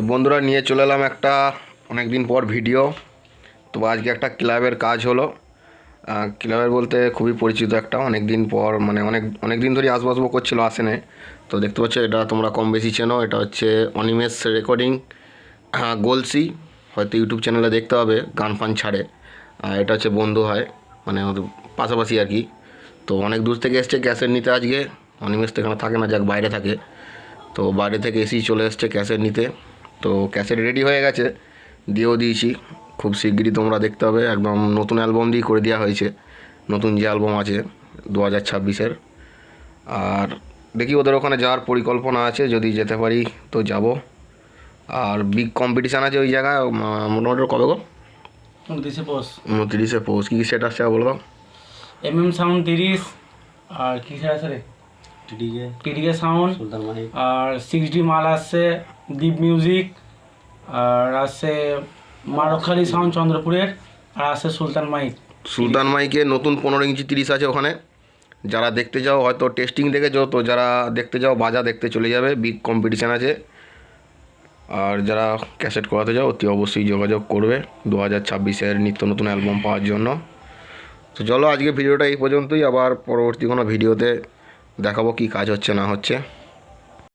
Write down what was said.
তো বন্ধুরা নিয়ে চলে এলাম একটা অনেক দিন পর ভিডিও। তো আজকে একটা ক্লাবের কাজ হলো। ক্লাবের বলতে খুবই পরিচিত একটা। অনেক দিন পর মানে অনেক অনেক দিন ধরেই আসব আসব করছিল আসেনে। তো দেখতে পাচ্ছ এটা তোমরা কম বেশি চেনো। এটা হচ্ছে অনিমেষ রেকর্ডিং। গোলসি। হয়তো ইউটিউব চ্যানেলে দেখতে হবে গান ফান ছাড়ে। আর এটা হচ্ছে বন্ধু হয় মানে পাশাপাশি আর কি। তো অনেক দূর থেকে এসছে ক্যাসেট নিতে আজকে। অনিমেষ তো এখানে থাকে না, যাক বাইরে থাকে। তো বাইরে থেকে এসেই চলে এসছে ক্যাসেট নিতে। তো ক্যাসেট রেডি হয়ে গেছে। দিয়েও দিয়েছি। খুব শিগগিরই তোমরা দেখতে হবে। একদম নতুন অ্যালবাম দিয়ে করে দেওয়া হয়েছে। নতুন যে অ্যালবাম আছে দু হাজার ছাব্বিশের। আর দেখি ওদের ওখানে যাওয়ার পরিকল্পনা আছে। যদি যেতে পারি তো যাব। আর বিগ কম্পিটিশান আছে ওই জায়গায়। মোটামুটি কবে গো? উনত্রিশে পোষ। উনত্রিশে পৌষ। কী কী সেট আসছে বলো? এম এম সাউন্ড তিরিশ আর কিসের আছে রে? টিডিকে টিডিকে সাউন্ড আর সিক্স ডি মাল আসছে। দীপ মিউজিক আর আছে মারখালি সাউন্ড চন্দ্রপুরের, আর আসছে সুলতান মাইক। সুলতান মাইকে নতুন পনেরো ইঞ্চি তিরিশ আছে ওখানে। যারা দেখতে যাও হয়তো টেস্টিং দেখেছ, তো যারা দেখতে যাও বাজা দেখতে চলে যাবে বিগ কম্পিটিশান আছে। আর যারা ক্যাসেট করাতে যাও অতি অবশ্যই যোগাযোগ করবে দু হাজার ছাব্বিশের নিত্য নতুন অ্যালবাম পাওয়ার জন্য। তো চলো, আজকে ভিডিওটা এই পর্যন্তই, আবার পরবর্তী কোনো ভিডিওতে দেখাবো কি কাজ হচ্ছে, না হচ্ছে।